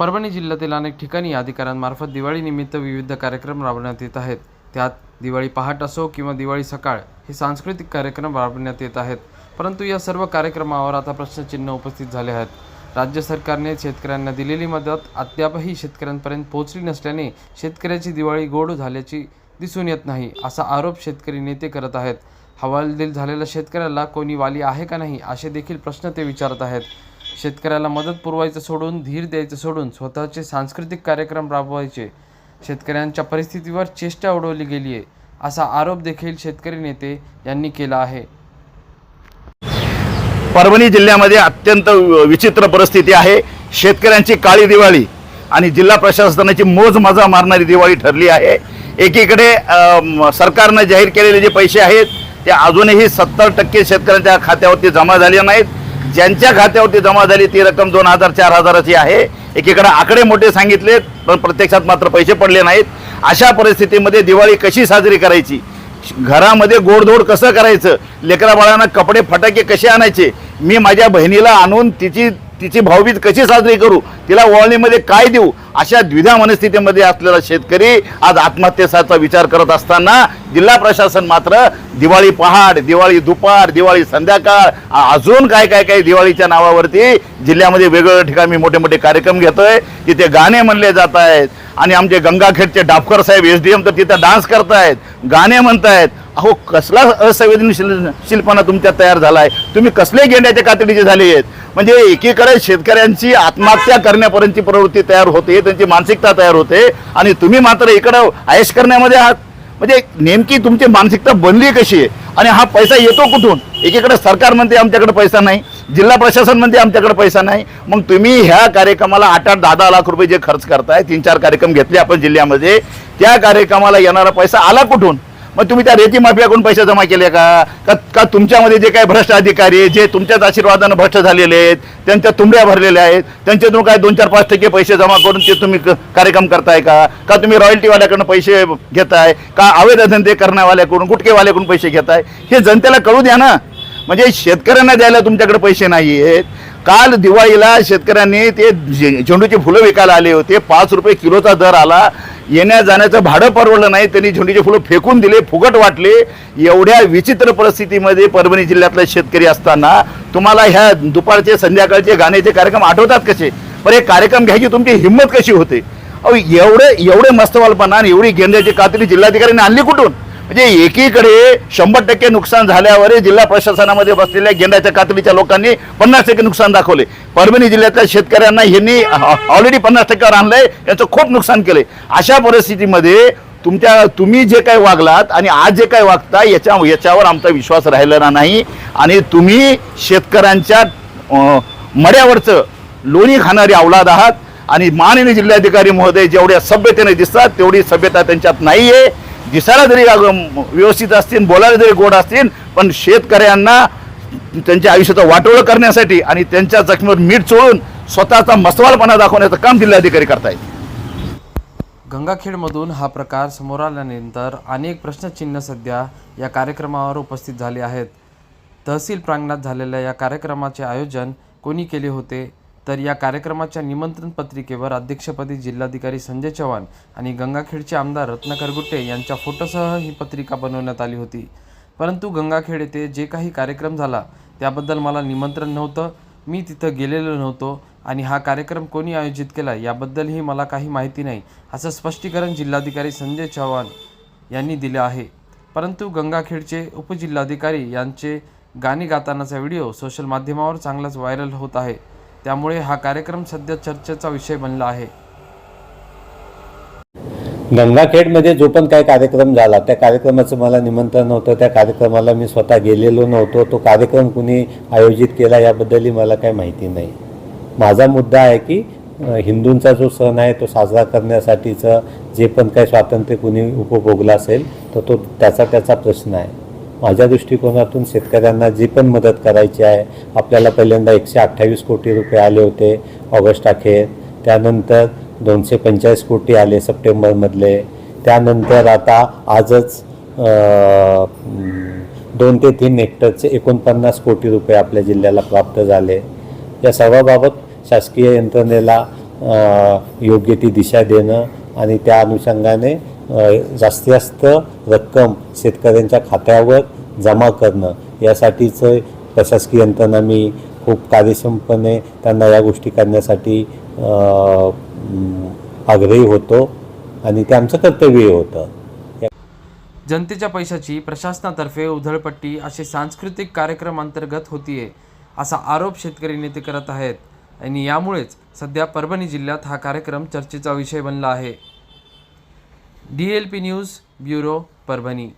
परभणी जिल्ह्यातील अनेक ठिकाणी अधिकाऱ्यांमार्फत दिवाळीनिमित्त विविध कार्यक्रम राबवण्यात येत आहेत. त्यात दिवाळी पहाट असो किंवा दिवाळी सकाळ हे सांस्कृतिक कार्यक्रम राबवण्यात येत आहेत. परंतु या सर्व कार्यक्रमावर आता प्रश्नचिन्ह उपस्थित झाले आहेत. राज्य सरकारने शेतकऱ्यांना दिलेली मदत अद्यापही शेतकऱ्यांपर्यंत पोहोचली नसल्याने शेतकऱ्याची दिवाळी गोड झाल्याची दिसून येत नाही असा आरोप शेतकरी नेते करत आहेत. हवालदिल झालेल्या शेतकऱ्याला कोणी वाली आहे का नाही असे देखील प्रश्न ते विचारत आहेत. शेतकऱ्याला मदत पुरवायचं सोडून धीर द्यायचं सोडून स्वतःचे सांस्कृतिक कार्यक्रम राबवायचे. शेतकऱ्यांच्या परिस्थितीवर चेष्टा उडवली गेली आहे असा आरोप देखील शेतकरी नेते यांनी केला आहे. परभणी जिल्ह्यामध्ये अत्यंत विचित्र परिस्थिती आहे. शेतकऱ्यांची काळी दिवाळी आणि जिल्हा प्रशासनाची मोज मजा मारणारी दिवाळी ठरली आहे. एकीकडे सरकारनं जाहीर केलेले जे पैसे आहेत ते अजूनही सत्तर टक्के शेतकऱ्यांच्या खात्यावरती जमा झाले नाहीत. ज्यांच्या खात्यावरती जमा झाली ती रक्कम दोन हजार चार हजाराची आहे. एकीकडे आकडे मोठे सांगितलेत पण प्रत्यक्षात मात्र पैसे पडले नाहीत. अशा परिस्थितीमध्ये दिवाळी कशी साजरी करायची? घरामध्ये गोडधोड कसं करायचं? लेकराबाळांना कपडे फटाके कसे आणायचे? मी माझ्या बहिणीला आणून तिची तिची भाऊबीज कशी साजरी करू? तिला ओळणीमध्ये काय देऊ? अशा द्विधा मनस्थितीमध्ये असलेला शेतकरी आज आत्महत्येचा विचार करत असताना जिल्हा प्रशासन मात्र दिवाळी पहाड दिवाळी दुपार दिवाळी संध्याकाळ अजून काय काय काय दिवाळीच्या नावावरती जिल्ह्यामध्ये वेगवेगळ्या ठिकाणी मोठे मोठे कार्यक्रम घेतोय. तिथे गाणे म्हणले जात आहेत. आणि आमचे गंगाखेडचे Dapkar saheb S D M तर तिथं डान्स करतायत गाणे म्हणतायत. अहो कसला असंवेदनशील शिल्पना तुमच्या तयार झाला आहे तुम्ही कसले गेंड्याच्या कातडीचे झाले आहेत? म्हणजे एकीकडे शेतकऱ्यांची आत्महत्या करण्यापर्यंतची प्रवृत्ती तयार होते त्यांची मानसिकता तयार होते आणि तुम्ही मात्र इकडं आयश करण्यामध्ये आहात. म्हणजे नेमकी तुमची मानसिकता बनली कशी आहे? आणि हा पैसा येतो कुठून? एकीकडे सरकार म्हणते आमच्याकडे पैसा नाही जिल्हा प्रशासन म्हणते आमच्याकडे पैसा नाही. मग तुम्ही ह्या कार्यक्रमाला आठ आठ दहा दहा लाख रुपये जे खर्च करताय तीन चार कार्यक्रम घेतले आपण जिल्ह्यामध्ये त्या कार्यक्रमाला येणारा पैसा आला कुठून? मग तुम्ही त्या रेती माफियाकडून पैसे जमा केले का? का का तुमच्यामध्ये जे काही भ्रष्ट अधिकारी जे तुमच्याच आशीर्वादानं भ्रष्ट झालेले आहेत त्यांच्या तुंबड्या भरलेल्या आहेत त्यांच्यातून काय दोन चार पाच टक्के पैसे जमा करून ते तुम्ही कार्यक्रम करताय का? का तुम्ही रॉयल्टीवाल्याकडून पैसे घेताय? का अवैध धंदे करण्यावाल्याकडून गुटकेवाल्याकडून पैसे घेताय? हे जनतेला कळू द्या ना. म्हणजे शेतकऱ्यांना द्यायला तुमच्याकडे पैसे नाही आहेत. काल दिवाळीला शेतकऱ्यांनी ते झेंडूचे झेंडूची फुलं विकायला आले होते. पाच रुपये किलोचा दर आला. येण्या जाण्याचं भाडं परवडलं नाही त्यांनी झेंडूची फुलं फेकून दिले फुकट वाटले. एवढ्या विचित्र परिस्थितीमध्ये परभणी जिल्ह्यातले शेतकरी असताना तुम्हाला ह्या दुपारचे संध्याकाळचे गाण्याचे कार्यक्रम आठवतात कसे? पण हे कार्यक्रम घ्यायची तुमची हिंमत कशी होते? अहो एवढे एवढे मस्तवालपणा आणि एवढी गेंद्याची कातडी जिल्हाधिकाऱ्यांनी आणली कुठून? म्हणजे एकीकडे शंभर टक्के नुकसान झाल्यावर जिल्हा प्रशासनामध्ये बसलेल्या गेंड्याच्या कातडीच्या लोकांनी पन्नास टक्के नुकसान दाखवले. परभणी जिल्ह्यातल्या शेतकऱ्यांना ह्यांनी ऑलरेडी पन्नास टक्क्यावर आणलंय याचं खूप नुकसान केलंय. अशा परिस्थितीमध्ये तुमच्या तुम्ही जे काही वागलात आणि आज जे काही वागता याच्या याच्यावर आमचा विश्वास राहिलेला नाही. आणि तुम्ही शेतकऱ्यांच्या मड्यावरचं लोणी खाणारी अवलाद आहात. आणि माननीय जिल्हाधिकारी महोदय जेवढ्या सभ्यतेने दिसतात तेवढी सभ्यता त्यांच्यात नाही आहे दिसायला जरी व्यवस्थित असतील बोलायला जरी गोड असतील पण शेतकऱ्यांना त्यांच्या आयुष्याचं वाटोळं करण्यासाठी आणि त्यांच्या जखमीवर मीठ चोळून स्वतःचा मसवालपणा दाखवण्याचं काम जिल्हाधिकारी करतायत. गंगाखेडमधून हा प्रकार समोर आल्यानंतर अनेक प्रश्नचिन्ह सध्या या कार्यक्रमावर उपस्थित झाले आहेत. तहसील प्रांगणात झालेल्या या कार्यक्रमाचे आयोजन कोणी केले होते? तर या कार्यक्रमाच्या निमंत्रण पत्रिकेवर अध्यक्षपदी जिल्हाधिकारी संजय चव्हाण आणि गंगाखेडचे आमदार रत्नाकर गुट्टे यांच्या फोटोसह ही पत्रिका बनवण्यात आली होती. परंतु गंगाखेड येथे जे काही कार्यक्रम झाला त्याबद्दल मला निमंत्रण नव्हतं. मी तिथं गेलेलो नव्हतो आणि हा कार्यक्रम कोणी आयोजित केला याबद्दलही मला काही माहिती नाही असं स्पष्टीकरण जिल्हाधिकारी संजय चव्हाण यांनी दिलं आहे. परंतु गंगाखेडचे उपजिल्हाधिकारी यांचे गाणी गातानाचा व्हिडिओ सोशल माध्यमावर चांगलाच व्हायरल होत आहे. त्यामुळे हा कार्यक्रम सध्या चर्चेचा विषय बनला आहे. गंगाखेडमध्ये जो पण काही कार्यक्रम झाला त्या कार्यक्रमाचं मला निमंत्रण नव्हतं. त्या कार्यक्रमाला मी स्वतः गेलेलो नव्हतो. तो कार्यक्रम कुणी आयोजित केला याबद्दलही मला काही माहिती नाही. माझा मुद्दा आहे की हिंदूंचा जो सण आहे तो साजरा करण्यासाठीचं जे पण काही स्वातंत्र्य कुणी उपभोगला असेल तर तो त्याचा त्याचा प्रश्न आहे. माझ्या दृष्टिकोनातून शेतकऱ्यांना जी पण मदत करायची आहे आपल्याला पहिल्यांदा एकशे अठ्ठावीस कोटी रुपये आले होते ऑगस्ट अखेर. त्यानंतर दोनशे पंचेचाळीस कोटी आले सप्टेंबरमधले. त्यानंतर आता आजच दोन ते तीन हेक्टरचे एकोणपन्नास कोटी रुपये आपल्या जिल्ह्याला प्राप्त झाले. या सर्वाबाबत शासकीय यंत्रणेला योग्य ती दिशा देणं आणि त्या अनुषंगाने जास्तीत जास्त रक्कम शेतकऱ्यांच्या खात्यावर जमा करणं. यासाठीचं प्रशासकीय यंत्रणा मी खूप कार्यक्षमपणे त्यांना या गोष्टी करण्यासाठी आग्रही होतो आणि ते आमचं कर्तव्य होतं. जनतेच्या पैशाची प्रशासनातर्फे उधळपट्टी असे सांस्कृतिक कार्यक्रम अंतर्गत होतीये असा आरोप शेतकरी नेते करत आहेत. आणि यामुळेच सध्या परभणी जिल्ह्यात हा कार्यक्रम चर्चेचा विषय बनला आहे. D L P news bureau Parbhani.